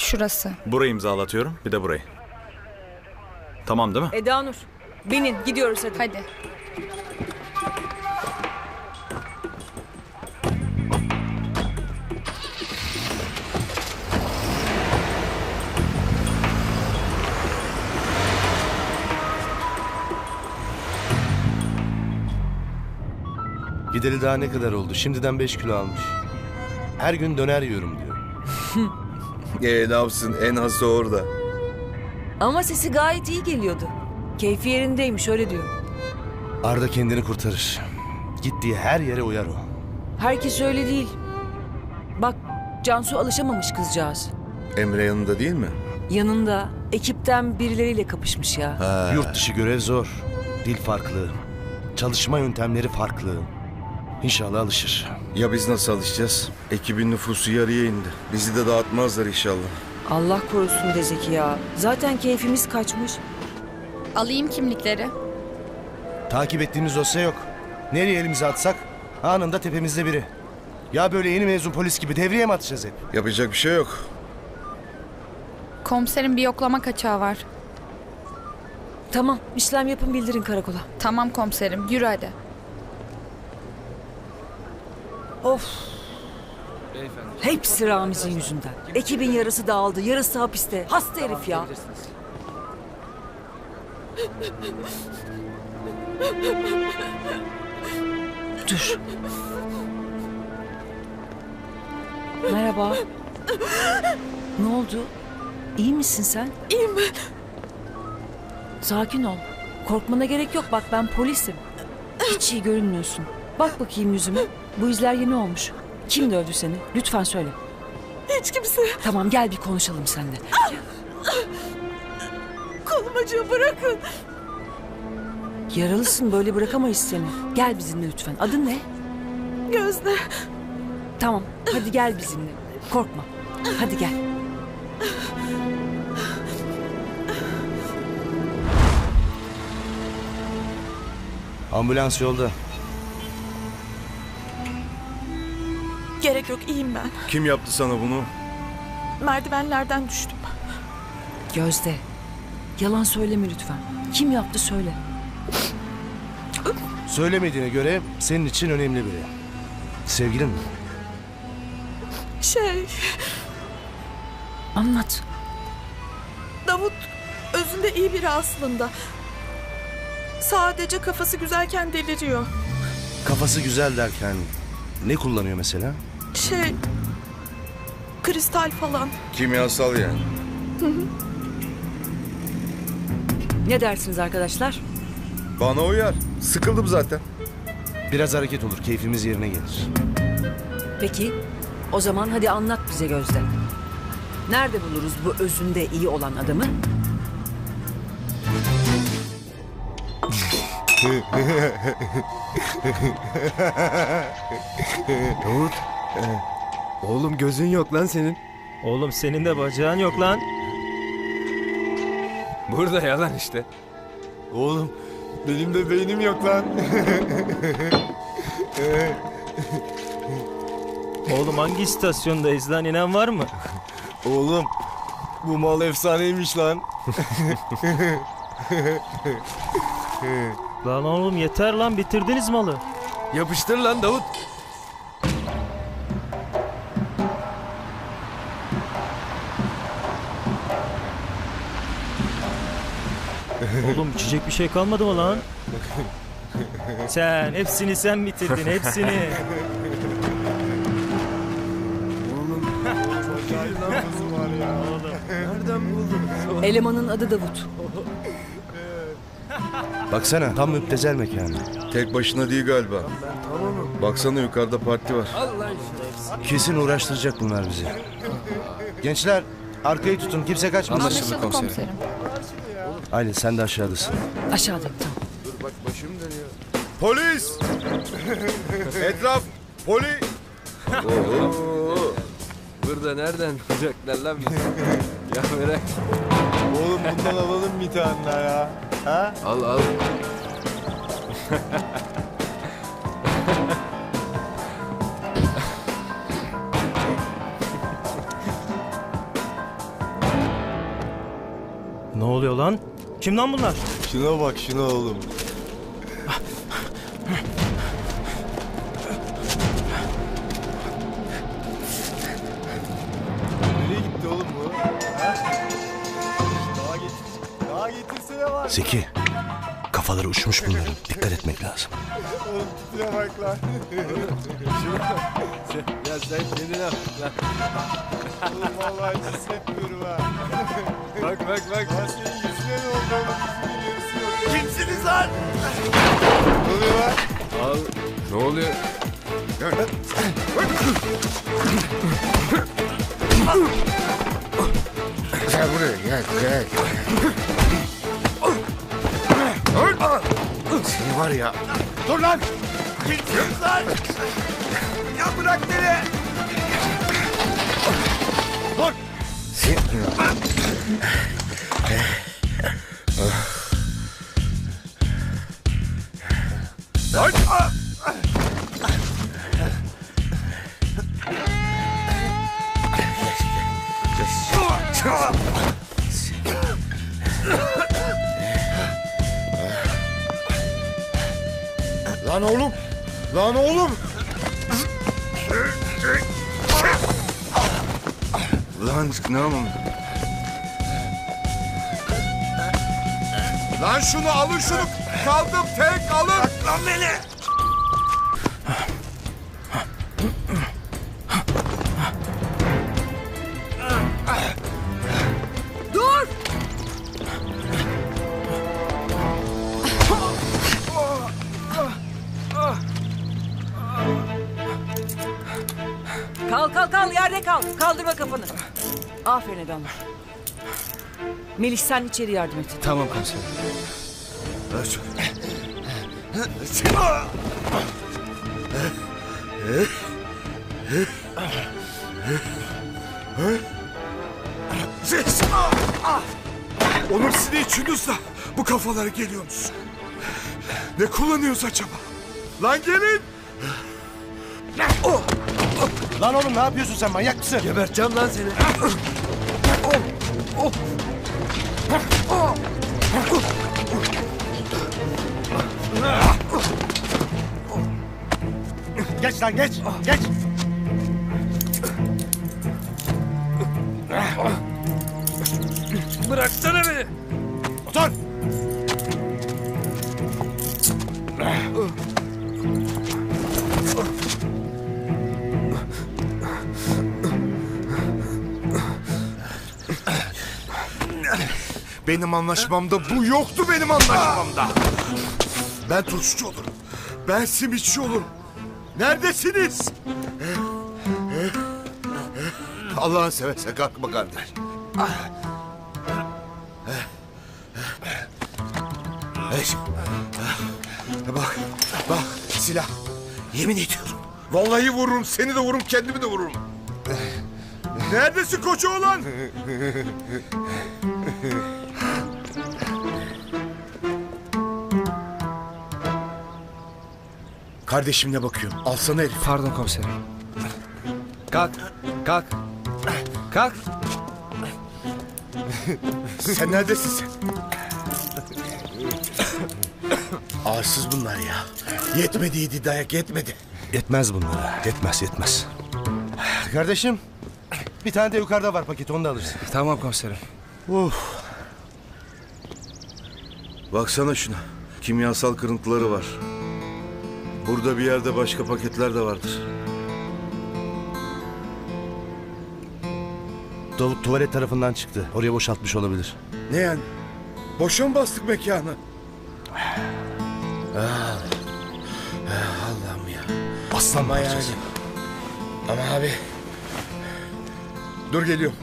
Şurası. Burayı imzalatıyorum bir de burayı. Tamam değil mi? Eda Nur. Binin gidiyoruz hadi. Hadi. Gideli daha ne kadar oldu? Şimdiden 5 kilo almış. Her gün döner yiyorum diyor. Ee, ne yapsın en hası orada. Ama sesi gayet iyi geliyordu. Keyfi yerindeymiş öyle diyor. Arda kendini kurtarır. Gittiği her yere uyar o. Herkes öyle değil. Bak Cansu alışamamış kızcağız. Emre yanında değil mi? Yanında ekipten birileriyle kapışmış ya. Yurt dışı görev zor. Dil farklı. Çalışma yöntemleri farklı. İnşallah alışır. Ya biz nasıl alışacağız? Ekibin nüfusu yarıya indi. Bizi de dağıtmazlar inşallah. Allah korusun de Zeki ya. Zaten keyfimiz kaçmış. Alayım kimlikleri. Takip ettiğimiz dosya yok. Nereye elimizi atsak anında tepemizde biri. Ya böyle yeni mezun polis gibi devriye mi atacağız hep? Yapacak bir şey yok. Komiserin bir yoklama kaçağı var. Tamam işlem yapın bildirin karakola. Tamam komiserim yürü hadi. Of. Hepsi Ramiz'in yüzünden. Ekibin yarısı dağıldı, yarısı hapiste. Hasta herif ya. Dur. Merhaba. Ne oldu? İyi misin sen? İyiyim ben. Sakin ol. Korkmana gerek yok. Bak ben polisim. Hiç iyi görünmüyorsun. Bak bakayım yüzüme. Bu izler yeni olmuş. Kim dövdü seni? Lütfen söyle. Hiç kimse Tamam gel bir konuşalım seninle. kolum acıyor bırakın. Yaralısın böyle bırakamayız seni. Gel bizimle lütfen. Adın ne? Gözde Tamam hadi gel bizimle. Korkma. Hadi gel. Ambulans yolda. Gerek yok iyiyim ben. Kim yaptı sana bunu? Merdivenlerden düştüm. Gözde. Yalan söyleme lütfen. Kim yaptı söyle. Söylemediğine göre senin için önemli biri. Sevgilin mi? Şey Anlat. Davut özünde iyi biri aslında. Sadece kafası güzelken deliriyor. Kafası güzel derken ne kullanıyor mesela? Şey kristal falan. Kimyasal yani. Ne dersiniz arkadaşlar? Bana uyar. Sıkıldım zaten. Biraz hareket olur, keyfimiz yerine gelir. Peki o zaman hadi anlat bize Gözde. Nerede buluruz bu özünde iyi olan adamı? Davut. Oğlum gözün yok lan senin. Oğlum senin de bacağın yok lan. Burada yalan işte. Oğlum benim de beynim yok lan. Oğlum hangi istasyondayız lan inen var mı? Oğlum bu mal efsaneymiş lan. Lan oğlum yeter lan bitirdiniz malı. Yapıştır lan Davut. Oğlum içecek bir şey kalmadı mı lan? Sen hepsini sen bitirdin hepsini. Nereden buldun? Elemanın adı Davut. Baksana tam müptezel mekanı. Tek başına değil galiba. Baksana yukarıda parti var. Kesin uğraştıracak bunlar bizi. Gençler arkayı tutun kimse kaçmasın. Anlaşıldı komiserim. Aylin sen de aşağıdasın. Aşağıda tamam. Polis! Etraf! Poli! Burada nereden bulacaklar lan bizi? ya merak. Oğlum bundan alalım bir tane daha ya. Ha? Al al. Ne oluyor lan? Kim lan bunlar? Şuna bak şuna oğlum. Nereye gitti oğlum bu? Ha? Daha getir. Daha getirsene var. Zeki. Kafaları uçmuş bunların. Dikkat etmek lazım. Oğlum titre bak lan. Ya sen kendine bak lan. Oğlum vallahi hiç hissetmiyorum ha. bak bak bak. Lan Ne oluyor? Gel buraya gel gel. Seni var ya. Dur lan! Kimsiniz lan? Ya bırak beni! Dur! Lan! Lan oğlum. Lan oğlum. Lan yapalım? Lan şunu alın şunu! Kaldım tek alın! Lan beni! Kal kal kal yerde kal. Kaldırma kafanı. Aferin Edanur. Melih sen içeri yardım et. Tamam komiserim. Siz ne içiyorsunuz da bu kafalara geliyorsunuz? Ne kullanıyoruz acaba? Lan gelin! Lan oğlum ne yapıyorsun sen manyak mısın? Geberteceğim lan seni. Geç lan geç. Geç. Benim anlaşmamda bu yoktu benim anlaşmamda. Ben turşucu olurum. Ben simitçi olurum. Neredesiniz? Allah'ın seversen kalkma kardeş. Hey. Bak, bak silah. Yemin ediyorum. Vallahi vururum, seni de vururum, kendimi de vururum. Neredesin koca oğlan? Kardeşimle bakıyorum. Alsana herif. Pardon komiserim. Kalk. Kalk. Kalk. Sen neredesin sen? Arsız bunlar ya. Yetmediydi dayak yetmedi. Yetmez bunlara. Yetmez yetmez. Kardeşim. Bir tane de yukarıda var paket onu da alırsın. Tamam komiserim. Baksana şuna. Kimyasal kırıntıları var. Burada bir yerde başka paketler de vardır. Davut tuvalet tarafından çıktı. Oraya boşaltmış olabilir. Ne yani? Boşa mı bastık mekanı? Ah. Ah, Allah'ım ya. Aslan Ama yani. Ama abi. Dur geliyorum.